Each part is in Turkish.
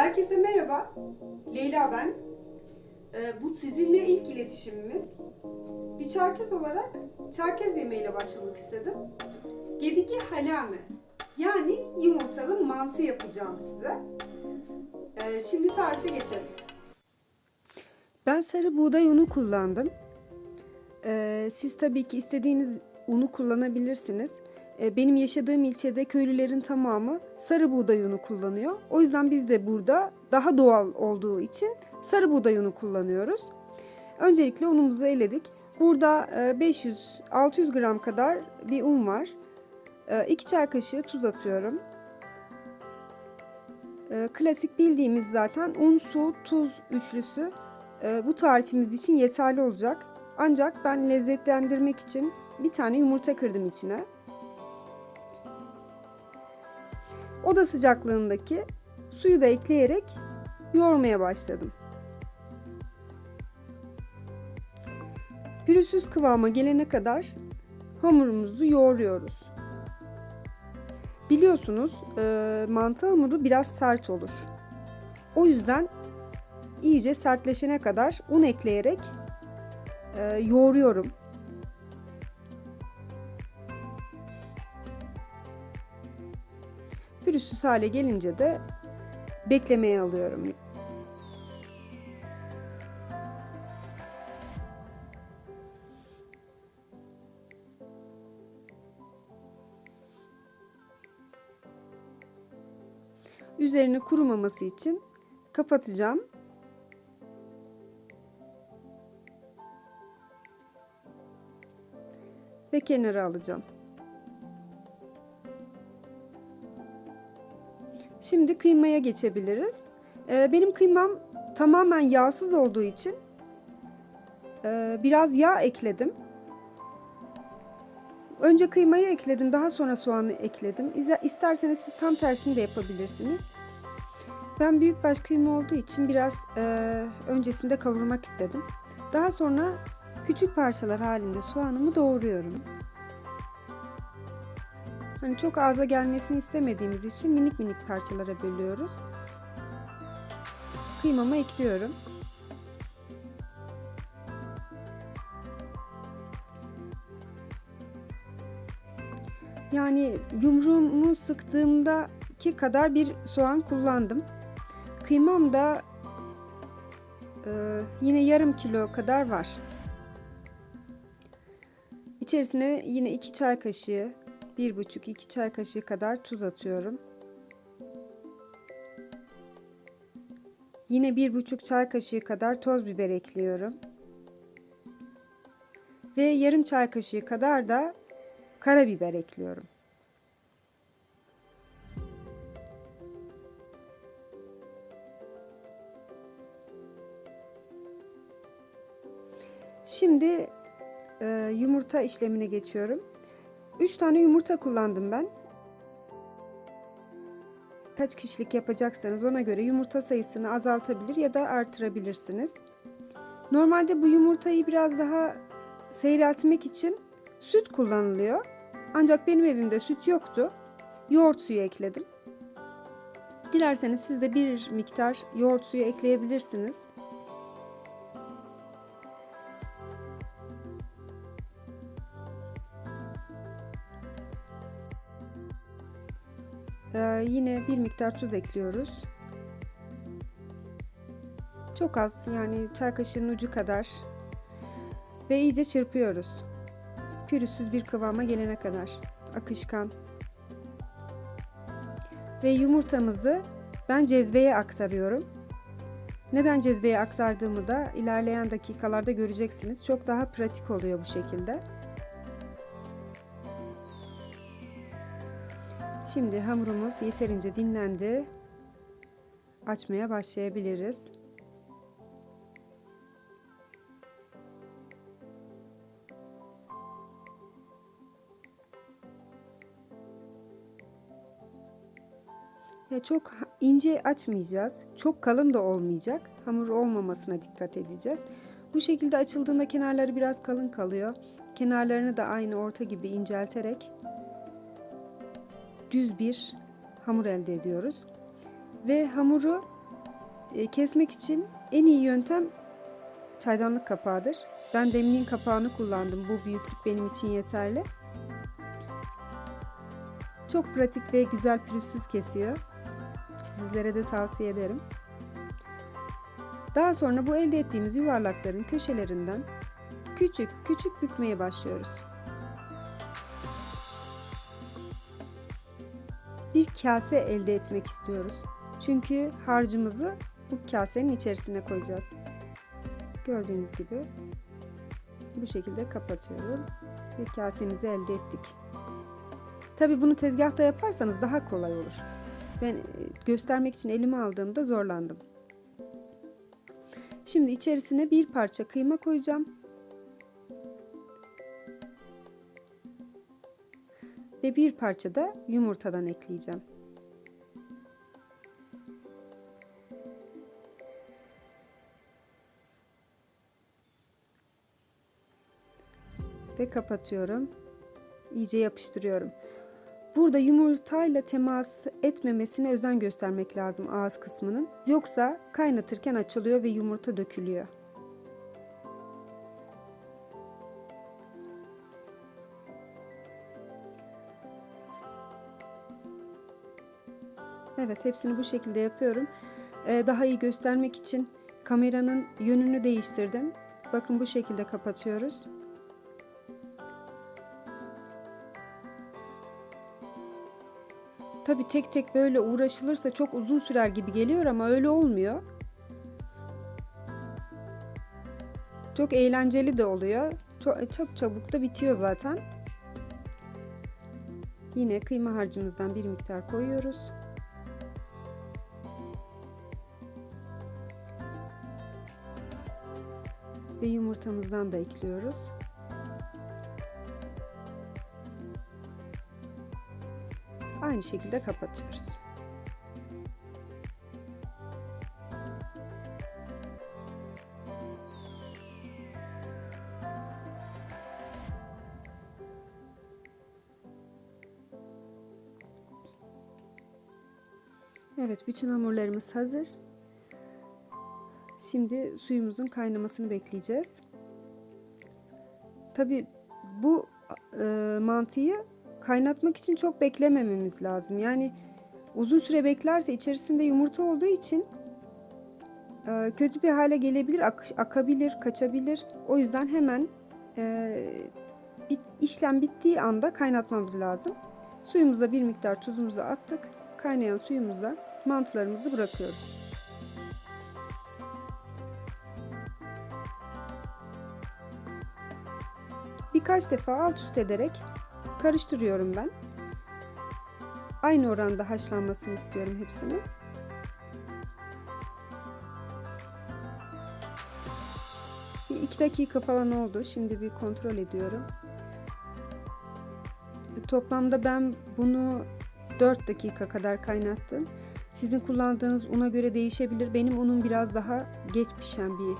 Herkese merhaba. Leyla ben. Ee, bu sizinle ilk iletişimimiz. Bir Çerkez olarak Çerkez yemeğiyle başlamak istedim. Gediki halame. Yani yumurtalı mantı yapacağım size. Ee, şimdi tarife geçelim. Ben sarı buğday unu kullandım. Ee, siz tabii ki istediğiniz unu kullanabilirsiniz. Ee, benim yaşadığım ilçede köylülerin tamamı sarı buğday unu kullanıyor. O yüzden biz de burada daha doğal olduğu için sarı buğday unu kullanıyoruz. Öncelikle unumuzu eledik. Burada 500-600 gram kadar bir un var. 2 çay kaşığı tuz atıyorum. Klasik bildiğimiz zaten un, su, tuz üçlüsü e, bu tarifimiz için yeterli olacak. Ancak ben lezzetlendirmek için bir tane yumurta kırdım içine. Oda sıcaklığındaki suyu da ekleyerek yoğurmaya başladım. Pürüzsüz kıvama gelene kadar hamurumuzu yoğuruyoruz. Biliyorsunuz e, mantı hamuru biraz sert olur. O yüzden iyice sertleşene kadar un ekleyerek e, yoğuruyorum. Pürüzsüz hale gelince de beklemeye alıyorum. Üzerine kurumaması için kapatacağım. Ve kenara alacağım. Şimdi kıymaya geçebiliriz. Ee, benim kıymam tamamen yağsız olduğu için e, biraz yağ ekledim. Önce kıymayı ekledim, daha sonra soğanı ekledim. İsterseniz siz tam tersini de yapabilirsiniz. Ben büyükbaş kıyma olduğu için biraz e, öncesinde kavurmak istedim. Daha sonra küçük parçalar halinde soğanımı doğruyorum. Hani çok ağza gelmesini istemediğimiz için minik minik parçalara bölüyoruz. Kıymamı ekliyorum. Yani yumruğumu sıktığımdaki kadar bir soğan kullandım. Kıymam da e, yine yarım kilo kadar var. İçerisine yine 2 çay kaşığı, 1,5-2 çay kaşığı kadar tuz atıyorum. Yine 1,5 çay kaşığı kadar toz biber ekliyorum. Ve yarım çay kaşığı kadar da karabiber ekliyorum. Şimdi e, yumurta işlemine geçiyorum. 3 tane yumurta kullandım ben. Kaç kişilik yapacaksanız ona göre yumurta sayısını azaltabilir ya da artırabilirsiniz. Normalde bu yumurtayı biraz daha seyreltmek için süt kullanılıyor. Ancak benim evimde süt yoktu. Yoğurt suyu ekledim. Dilerseniz siz de bir miktar yoğurt suyu ekleyebilirsiniz. Ee, yine bir miktar tuz ekliyoruz. Çok az yani çay kaşığının ucu kadar. Ve iyice çırpıyoruz. Pürüzsüz bir kıvama gelene kadar. Akışkan. Ve yumurtamızı ben cezveye aktarıyorum. Neden cezveye aktardığımı da ilerleyen dakikalarda göreceksiniz. Çok daha pratik oluyor bu şekilde. Şimdi hamurumuz yeterince dinlendi. Açmaya başlayabiliriz. Ya çok ince açmayacağız. Çok kalın da olmayacak. Hamur olmamasına dikkat edeceğiz. Bu şekilde açıldığında kenarları biraz kalın kalıyor. Kenarlarını da aynı orta gibi incelterek düz bir hamur elde ediyoruz. Ve hamuru e, kesmek için en iyi yöntem çaydanlık kapağıdır. Ben demliğin kapağını kullandım. Bu büyüklük benim için yeterli. Çok pratik ve güzel pürüzsüz kesiyor. Sizlere de tavsiye ederim. Daha sonra bu elde ettiğimiz yuvarlakların köşelerinden küçük küçük bükmeye başlıyoruz. Bir kase elde etmek istiyoruz. Çünkü harcımızı bu kasenin içerisine koyacağız. Gördüğünüz gibi bu şekilde kapatıyorum ve kasemizi elde ettik. Tabi bunu tezgahta yaparsanız daha kolay olur. Ben e, göstermek için elime aldığımda zorlandım. Şimdi içerisine bir parça kıyma koyacağım. Ve bir parça da yumurtadan ekleyeceğim. Ve kapatıyorum. İyice yapıştırıyorum. Burada yumurtayla temas etmemesine özen göstermek lazım ağız kısmının. Yoksa kaynatırken açılıyor ve yumurta dökülüyor. Evet hepsini bu şekilde yapıyorum. Ee, daha iyi göstermek için kameranın yönünü değiştirdim. Bakın bu şekilde kapatıyoruz. Tabi tek tek böyle uğraşılırsa çok uzun sürer gibi geliyor ama öyle olmuyor. Çok eğlenceli de oluyor. Çok, çok çabuk da bitiyor zaten. Yine kıyma harcımızdan bir miktar koyuyoruz. Ve yumurtamızdan da ekliyoruz. Aynı şekilde kapatıyoruz. Evet, bütün hamurlarımız hazır. Şimdi suyumuzun kaynamasını bekleyeceğiz. Tabi bu e, mantıyı kaynatmak için çok beklemememiz lazım. Yani uzun süre beklerse içerisinde yumurta olduğu için e, kötü bir hale gelebilir, ak akabilir, kaçabilir. O yüzden hemen e, bit işlem bittiği anda kaynatmamız lazım. Suyumuza bir miktar tuzumuzu attık. Kaynayan suyumuzda mantılarımızı bırakıyoruz. Birkaç defa alt üst ederek karıştırıyorum ben. Aynı oranda haşlanmasını istiyorum hepsini. Bir iki dakika falan oldu. Şimdi bir kontrol ediyorum. Toplamda ben bunu 4 dakika kadar kaynattım. Sizin kullandığınız una göre değişebilir. Benim unum biraz daha geç pişen bir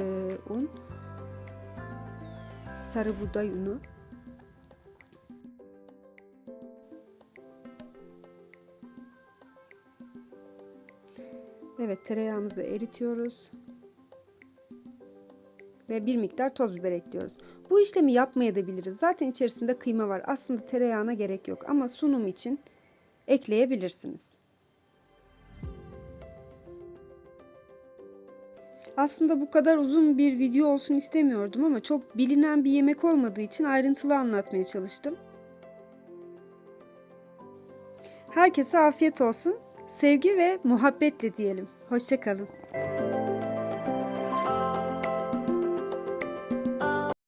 e, un. Sarı buğday unu. Evet tereyağımızı eritiyoruz. Ve bir miktar toz biber ekliyoruz. Bu işlemi yapmayabiliriz. Zaten içerisinde kıyma var. Aslında tereyağına gerek yok ama sunum için ekleyebilirsiniz. Aslında bu kadar uzun bir video olsun istemiyordum ama çok bilinen bir yemek olmadığı için ayrıntılı anlatmaya çalıştım. Herkese afiyet olsun. Sevgi ve muhabbetle diyelim. Hoşçakalın.